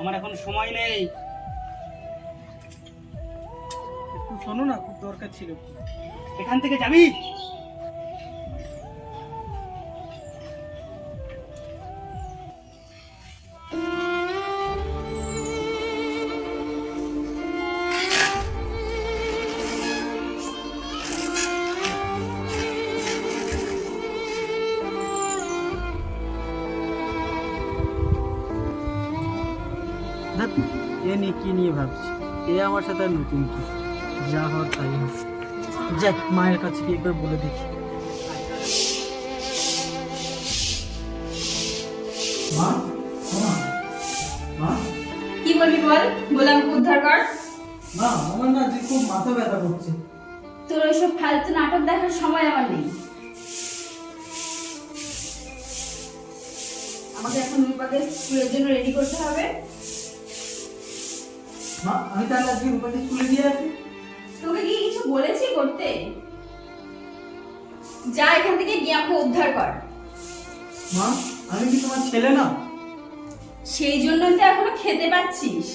আমার এখন সময় নেই। একটু শোনো না খুব দরকার ছিল। এখান থেকে যাবি? ধ্যাৎ, এ নিয়ে কি নিয়ে ভাবছি? এ আমার সাথে আর নতুন কি? যা হওয়ার তাই হোক। যাক মায়ের কাছে কি একবার বলে দেখি। মা কি বলবি বল? উদ্ধার কর। মা আমার না যে খুব মাথা ব্যথা করছে। তোর ওইসব ফালতু নাটক দেখার সময় আমার নেই। আমাকে এখন রূপাকে স্কুলের জন্য রেডি করতে হবে। মা আমি তাহলে আজকে রূপাকে স্কুলে দিয়ে আসি। তোকে কি কিছু বলেছি করতে? যা এখান থেকে গিয়ে আমাকে উদ্ধার কর। মা আমি কি তোমার ছেলে না? সেই জন্যই তো এখনও খেতে পাচ্ছিস।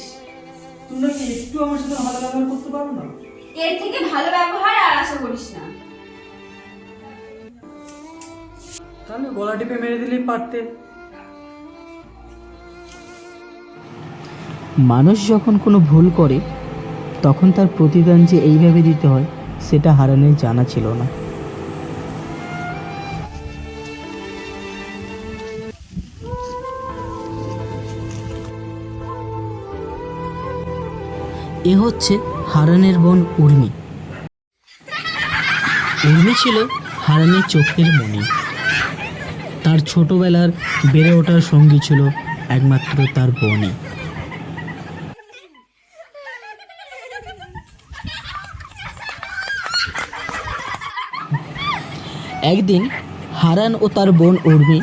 তোমরা কি একটু আমার সাথে ভালো ব্যবহার করতে পারো না? এর থেকে ভালো ব্যবহার আর আশা করিস না। তাহলে গলা টিপে মেরে দিলেই পারতে। মানুষ যখন কোনো ভুল করে, তখন তার প্রতিদান যে এইভাবে দিতে হয়, সেটা হারানের জানা ছিল না। এ হচ্ছে হারানের বোন উর্মি। উর্মি ছিল হারানের চোখের মণি। তার ছোটবেলার বেড়ে ওঠার সঙ্গী ছিল একমাত্র তার বোনই। একদিন হারান ও তার বোন উর্মি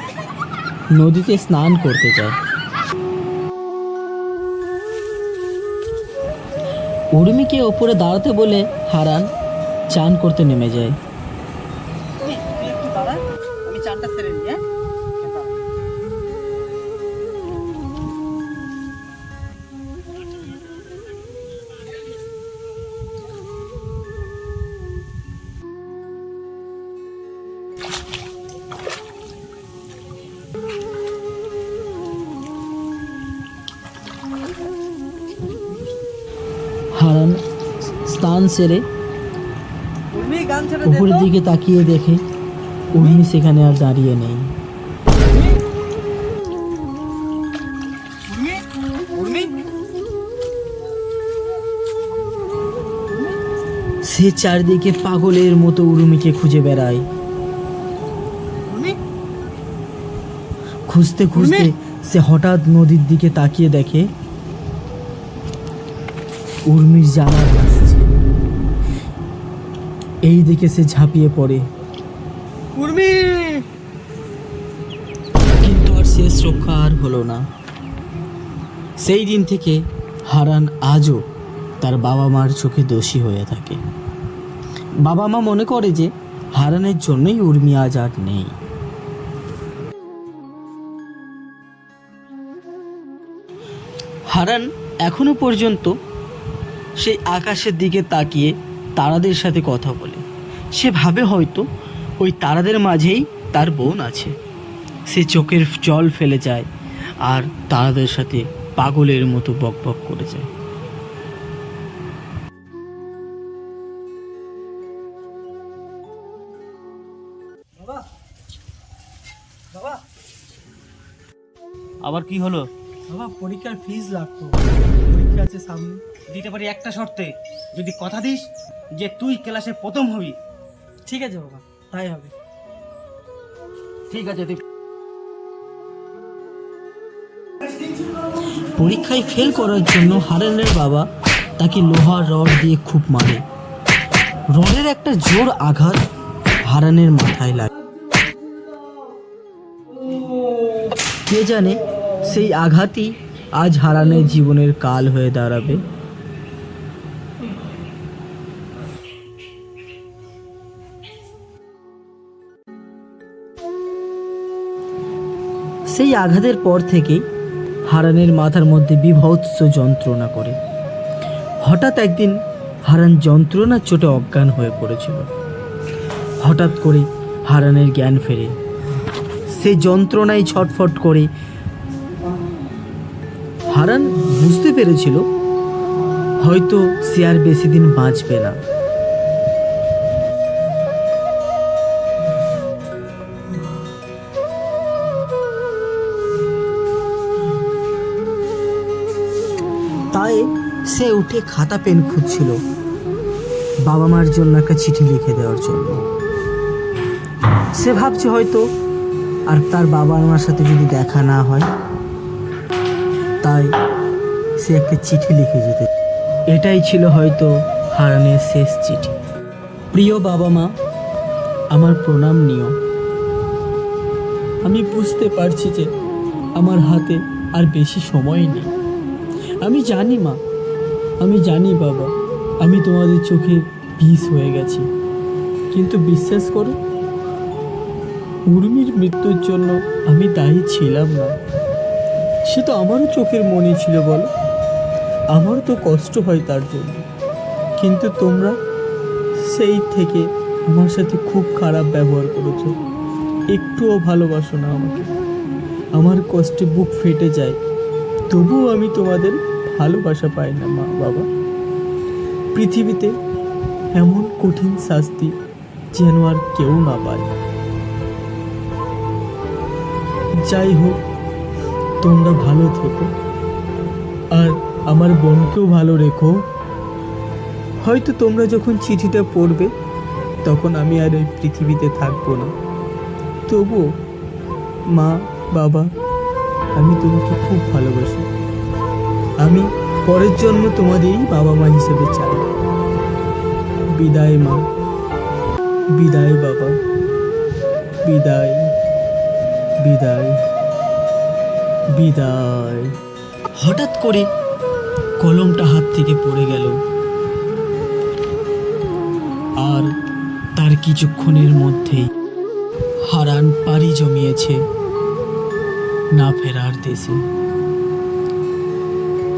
নদীতে স্নান করতে যায়। উর্মিকে ওপরে দাঁড়াতে বলে হারান চান করতে নেমে যায়। স্নান সেরে উপরের দিকে তাকিয়ে দেখে উর্মি সেখানে আর দাঁড়িয়ে নেই। সে চারদিকে পাগলের মতো উর্মিকে খুঁজে বেড়ায়। খুঁজতে খুঁজতে সে হঠাৎ নদীর দিকে তাকিয়ে দেখে, উর্মির জানা এই দিকে সে ঝাঁপিয়ে পড়ে। উর্মি! কিন্তু আর শেষ রক্ষা আর হলো না। সেই দিন থেকে হারান আজও তার বাবা মার চোখে দোষী হয়ে থাকে। বাবা মা মনে করে যে হারানের জন্যই উর্মি আজ আর নেই। হারান এখনও পর্যন্ত সেই আকাশের দিকে তাকিয়ে তারাদের সাথে কথা বলে। সে ভাবে হয়তো ওই তারাদের মাঝেই তার বোন আছে। সে চোখের জল ফেলে যায় আর তারাদের সাথে পাগলের মতো বকবক করে যায়। বাবা বাবা আবার কি হলো? বাবা পরীক্ষার ফিজ লাগতো। পরীক্ষা আছে সামনে। দিতে পারি একটা শর্তে। যদি কথা দিস যে তুই ক্লাসে প্রথম হবি। ঠিক আছে বাবা, তাই হবে। ঠিক আছে, তুই পরীক্ষায় ফেল করার জন্য হারানের বাবা তাকে লোহার রড দিয়ে খুব মারে। রডের একটা জোর আঘাত হারানের মাথায় লাগে। কে জানে সেই আঘাতই আজ হারানের জীবনের কাল হয়ে দাঁড়াবে। সেই আঘাতের পর থেকেই হারানের মাথার মধ্যে বিভৎস যন্ত্রণা করে। হঠাৎ একদিন হারান যন্ত্রণার চোটে অজ্ঞান হয়ে পড়েছিল। হঠাৎ করে হারানের জ্ঞান ফেরে। সে যন্ত্রণায় ছটফট করে হারান বুঝতে পেরেছিল, হয়তো সে আর বেশি দিন বাঁচবে না। তাই সে উঠে খাতা পেন খুঁজছিল। বাবা মার জন্য একটা চিঠি লিখে দেওয়ার জন্য। সে ভাবছে হয়তো আর তার বাবা মার সাথে যদি দেখা না হয়, তাই সে একটা চিঠি লিখে যেতে। এটাই ছিল হয়তো হারানের শেষ চিঠি। প্রিয় বাবা মা, আমার প্রণাম নিও। আমি বুঝতে পারছি যে আমার হাতে আর বেশি সময় নেই। আমি জানি, মা। আমি জানি, বাবা। আমি তোমাদের চোখে বিষ হয়ে গেছি। কিন্তু বিশ্বাস করো, উর্মির মৃত্যুর জন্য আমি দায়ী ছিলাম না। সে তো আমারও চোখের মনে ছিল, বলো। আমারও তো কষ্ট হয় তার জন্য। কিন্তু তোমরা সেই থেকে আমার সাথে খুব খারাপ ব্যবহার করেছ। একটুও ভালোবাসো না আমাকে। আমার কষ্টে বুক ফেটে যায়। তবুও আমি তোমাদের ভালোবাসা পাই না, মা বাবা। পৃথিবীতে এমন কঠিন শাস্তি যেন আর কেউ না পায়। যাই হোক, তোমরা ভালো থেকো, আর আমার বোনকেও ভালো রেখো। হয়তো তোমরা যখন চিঠিটা পড়বে, তখন আমি আর ওই পৃথিবীতে থাকব না। তবুও মা বাবা আমি তোমাকে খুব ভালোবাসি। আমি পরের জন্ম তোমাদেরই বাবা মা হিসেবে চাই। বিদায়, মা। বিদায়, বাবা। বিদায়। বিদায়। বিদায়। হঠাৎ করে কলমটা হাত থেকে পড়ে গেল। আর তার কিছুক্ষণের মধ্যেই হারান পাড়ি জমিয়েছে। না ফেরার দেশে।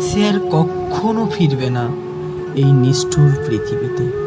সে আর কখনো ফিরবে না এই নিষ্ঠুর পৃথিবীতে।